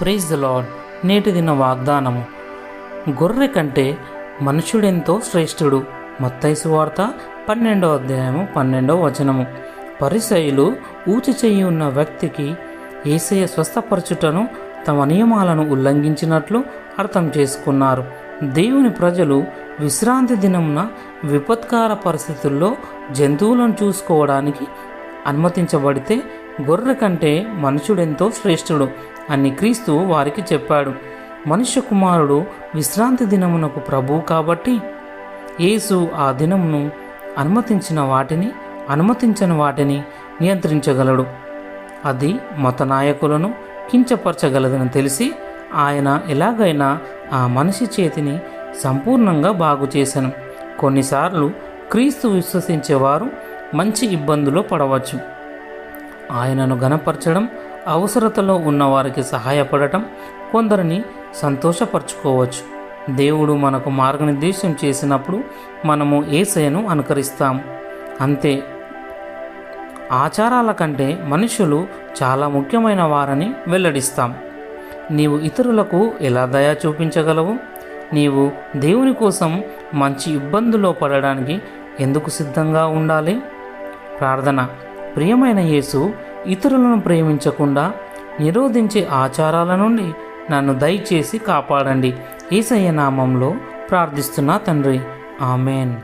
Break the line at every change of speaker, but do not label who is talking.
Praise the lord నేటి దిన వాగ్దానము. గొర్రె కంటే మనుషుడెంతో శ్రేష్ఠుడు. మత్తైసు వార్త పన్నెండవ అధ్యాయము పన్నెండవ వచనము. పరిసయులు ఊచి చెయ్యి ఉన్న వ్యక్తికి ఏసయ స్వస్థపరచుటను తమ నియమాలను ఉల్లంఘించినట్లు అర్థం చేసుకున్నారు. దేవుని ప్రజలు విశ్రాంతి దినమున విపత్కార పరిస్థితుల్లో జంతువులను చూసుకోవడానికి అనుమతించబడితే గొర్రె కంటే మనుషుడెంతో శ్రేష్ఠుడు అని క్రీస్తు వారికి చెప్పాడు. మనుష్య కుమారుడు విశ్రాంతి దినమునకు ప్రభువు కాబట్టి యేసు ఆ దినమును అనుమతించిన వాటిని అనుమతించని వాటిని నియంత్రించగలడు. అది మత నాయకులను కించపరచగలదని తెలిసి ఆయన ఎలాగైనా ఆ మనిషి చేతిని సంపూర్ణంగా బాగు చేశాను. కొన్నిసార్లు క్రీస్తు విశ్వసించేవారు మంచి ఇబ్బందులో పడవచ్చు. ఆయనను గనపరచడం అవసరతలో ఉన్నవారికి సహాయపడటం కొందరిని సంతోషపరచుకోవచ్చు. దేవుడు మనకు మార్గనిర్దేశం చేసినప్పుడు మనము ఏసయను అనుకరిస్తాం. అంతే. ఆచారాల కంటే మనుషులు చాలా ముఖ్యమైన వారని వెల్లడిస్తాం. నీవు ఇతరులకు ఎలా దయ చూపించగలవు? నీవు దేవుని కోసం మంచి ఇబ్బందులో పడడానికి ఎందుకు సిద్ధంగా ఉండాలి? ప్రార్థన. ప్రియమైన యేసు ఇతరులను ప్రేమించకుండా నిరోధించే ఆచారాల నుండి నన్ను దయచేసి కాపాడండి. ఏసయ్య నామంలో ప్రార్థిస్తున్నా తండ్రి. ఆమెన్.